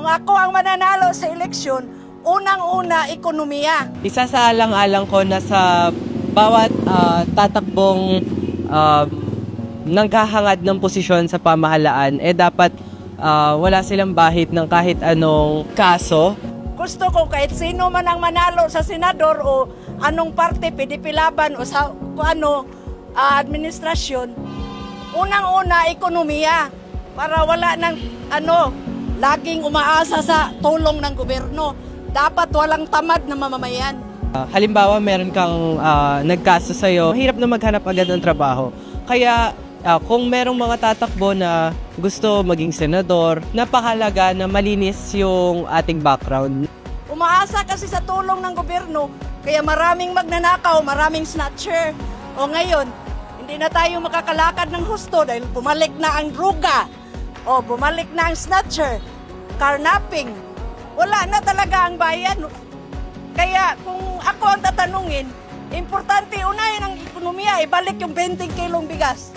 Kung ako ang mananalo sa eleksyon, unang-una, ekonomiya. Isa sa alang-alang ko na sa bawat ah, tatakbong ah, nanghahangad ng posisyon sa pamahalaan, eh dapat ah, wala silang bahid ng kahit anong kaso. Gusto ko kahit sino man ang manalo sa senador o anong parte, PDP Laban o sa kung ano, ah, administrasyon, unang-una, ekonomiya. Para wala ng, ano, laging umaasa sa tulong ng gobyerno. Dapat walang tamad na mamamayan. Ah, halimbawa, meron kang ah, nagkaso sa'yo, mahirap na maghanap agad ng trabaho. Kaya ah, kung merong mga tatakbo na gusto maging senador, napakalaga na malinis yung ating background. Umaasa kasi sa tulong ng gobyerno, kaya maraming magnanakaw, maraming snatcher. O ngayon, hindi na tayo makakalakad ng husto dahil bumalik na ang druga. O bumalik na ang snatcher, carnapping. Wala na talaga ang bayan. Kaya kung ako ang tatanungin, importante unahin ang ekonomiya, ibalik yung 20 kilong bigas.